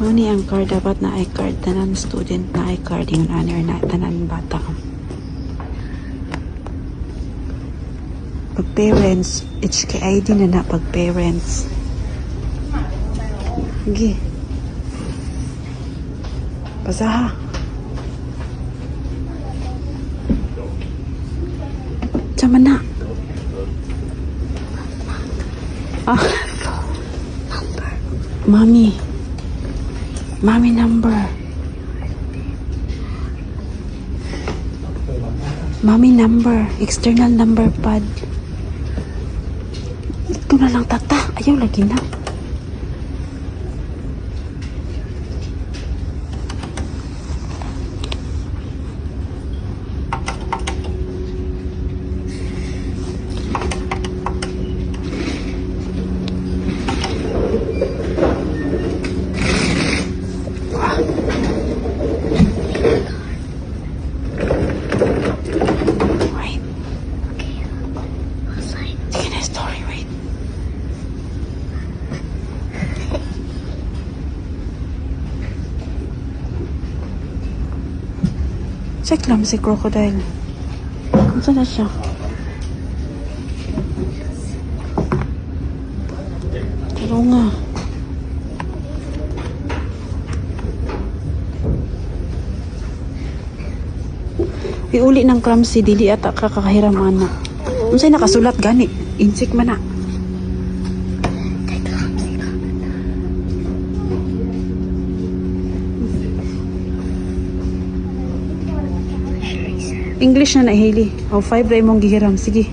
Mao ni ang card dapat na ay card tanan student na ay card yung honor na tanan bata. Pag parents, HKID na na pag parents. Sige. Basaha. Tama na. Ah. Mommy. Mommy number. Mommy number. External number pad. Ito na lang tata. Ayaw lagi na. Wait. Sige na story. Wait. Check lang si Crocodile. Kung na. Iuli ng clumsy, dili ata kakakahiram ana. Unsay nakasulat gani? Insik man na. English na na Hailey. O, 5 ra imong gihiram. Sige.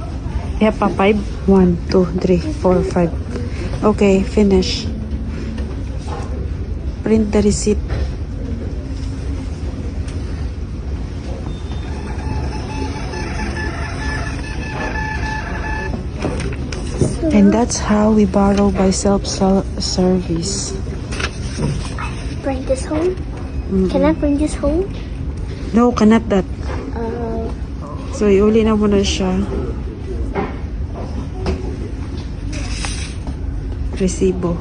Iha pa 5. 1, 2, 3, 4, 5. Okay, finish. Print the receipt. And that's how we borrow by self-service. Bring this home? Can I bring this home? No, cannot that. So, iuli na mo na siya. Resibo.